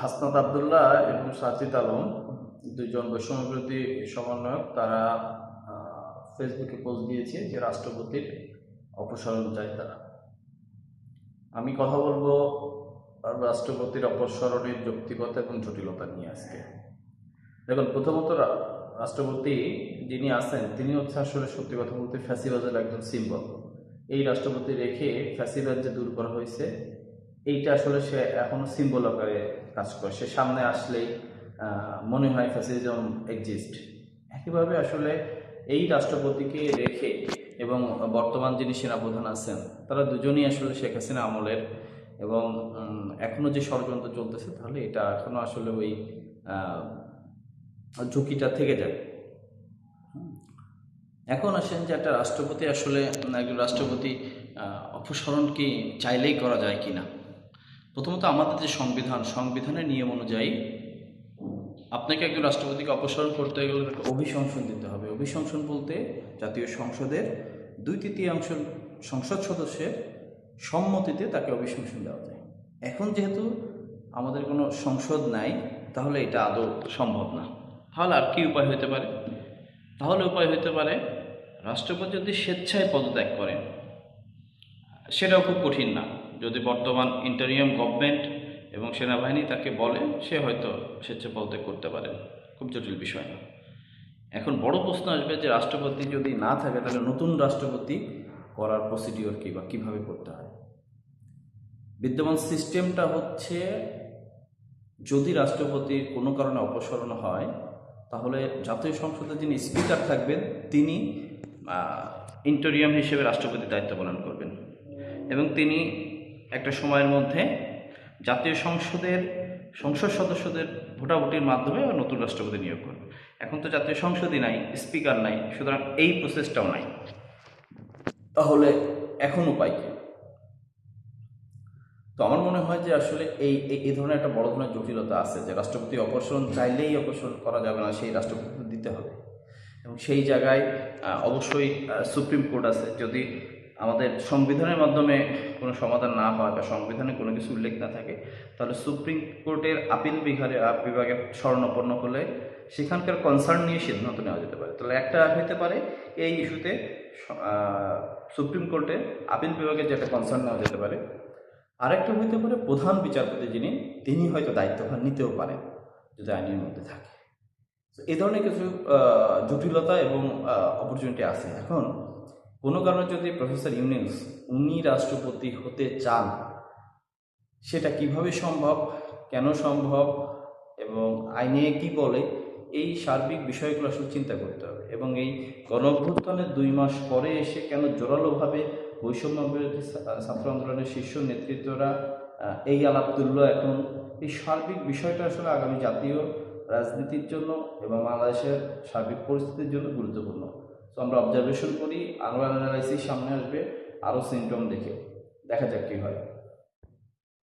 হাসনাত আবদুল্লাহ এবং সাজিদ আলম দুজন বৈষম্যবিরোধী সমন্বয়ক, তারা ফেসবুকে পোস্ট দিয়েছে যে রাষ্ট্রপতির অপসারণ চাই তারা। আমি কথা বলব রাষ্ট্রপতির অপসারণের যৌক্তিকতা এবং জটিলতা নিয়ে আজকে। দেখুন, প্রথমত রাষ্ট্রপতি যিনি আছেন, তিনি হচ্ছে আসলে সত্যি কথা বলতে ফ্যাসিবাজের একজন সিম্বল এই রাষ্ট্রপতি রেখে ফ্যাসিবাদ যে দূর করা হয়েছে, এইটা আসলে সে এখনও সিম্বল আকারে কাজ করে। সে সামনে আসলেই মনে হয় ফ্যাসিজম এক্সিস্ট একইভাবে আসলে এই রাষ্ট্রপতিকে রেখে এবং বর্তমান যিনি সেনাপ্রধান আছেন, তারা দুজনই আসলে শেখ হাসিনা আমলের এবং এখনও যে ষড়যন্ত্র চলতেছে, তাহলে এটা এখনও আসলে ওই ঝুঁকিটা থেকে যায়। এখন আসেন যে একটা রাষ্ট্রপতি আসলে একজন রাষ্ট্রপতি অপসারণ কি চাইলেই করা যায় কিনা? প্রথমত আমাদের যে সংবিধান, সংবিধানের নিয়ম অনুযায়ী আপনাকে একজন রাষ্ট্রপতিকে অপসারণ করতে গেলে তাকে অভিশংসন দিতে হবে। অভিশংসন বলতে জাতীয় সংসদের দুই তৃতীয়াংশ সংসদ সদস্যের সম্মতিতে তাকে অভিশংসন দেওয়া যায়। এখন যেহেতু আমাদের কোনো সংসদ নাই, তাহলে এটা আদৌ সম্ভব না। তাহলে আর কি উপায় হতে পারে? তাহলে উপায় হতে পারে, রাষ্ট্রপতি যদি স্বেচ্ছায় পদত্যাগ করেন, সেটাও খুব কঠিন না। যদি বর্তমান ইন্টারিয়াম গভর্নমেন্ট এবং সেনাবাহিনী তাকে বলে, সে হয়তো স্বেচ্ছা পদত্যাগ করতে পারেন। খুব জটিল বিষয় না। এখন বড় প্রশ্ন আসবে যে রাষ্ট্রপতি যদি না থাকে, তাহলে নতুন রাষ্ট্রপতি করার প্রসিডিওর কী বা কীভাবে করতে হয়? বিদ্যমান সিস্টেমটা হচ্ছে, যদি রাষ্ট্রপতির কোনো কারণে অপসারণ হয়, তাহলে জাতীয় সংসদে যিনি স্পিকার থাকবেন, তিনি ইন্টোরিয়াম হিসেবে রাষ্ট্রপতি দায়িত্ব পালন করবেন। এবং তিনি একটা সময়ের মধ্যে জাতীয় সংসদের, সংসদ সদস্যদের ভোটাভুটির মাধ্যমে নতুন রাষ্ট্রপতি নিয়োগ করবেন এখন তো জাতীয় সংসদই নাই, স্পিকার নাই, সুতরাং এই প্রসেসটাও নাই। তাহলে এখন উপায় কি? তো আমার মনে হয় যে আসলে এই- এই ধরনের একটা বড় ধরনের জটিলতা আছে যে রাষ্ট্রপতি অপসারণ চাইলেই অপসারণ করা যাবে না, সেই রাষ্ট্রপতি দিতে হবে। এবং সেই জায়গায় অবশ্যই সুপ্রিম কোর্ট আছে। যদি আমাদের সংবিধানের মাধ্যমে কোনো সমাধান না হয় বা সংবিধানে কোনো কিছু উল্লেখ না থাকে তাহলে সুপ্রিম কোর্টের আপিল আহ, বিভাগে শরণাপন্ন হলে সেখানকার কনসার্ন নিয়ে সিদ্ধান্ত নেওয়া যেতে পারে। তাহলে একটা হতে পারে এই ইস্যুতে সুপ্রিম কোর্টে আপিল বিভাগের যে একটা কনসার্ন নেওয়া যেতে পারে আরেকটা হইতে পারে প্রধান বিচারপতি যিনি তিনি হয়তো দায়িত্বভার নিতেও পারেন যদি আইনের মধ্যে থাকে। এই ধরনের কিছু জটিলতা এবং অপরচুনিটি আছে। এখন কোনো কারণে যদি প্রফেসর ইউনিস, উনি রাষ্ট্রপতি হতে চান, সেটা কীভাবে সম্ভব, কেন সম্ভব, এবং আইনে কি বলে, এই সার্বিক বিষয়গুলো আসলে চিন্তা করতে হবে। এবং এই গণ অভ্যুত্থানের দুই মাস পরে এসে কেন জোরালোভাবে বৈষম্য বিরোধী ছাত্র আন্দোলনের শীর্ষ নেতৃত্বরা এই আলাপ তুলল এখন, এই সার্বিক বিষয়টা আসলে আগামী জাতীয় রাজনীতির জন্য এবং বাংলাদেশের সার্বিক পরিস্থিতির জন্য গুরুত্বপূর্ণ। তো আমরা অবজারভেশন করি, আরও অ্যানালাইসিস সামনে আসবে, আরও সিমটম দেখে। দেখা যাক কী হয়।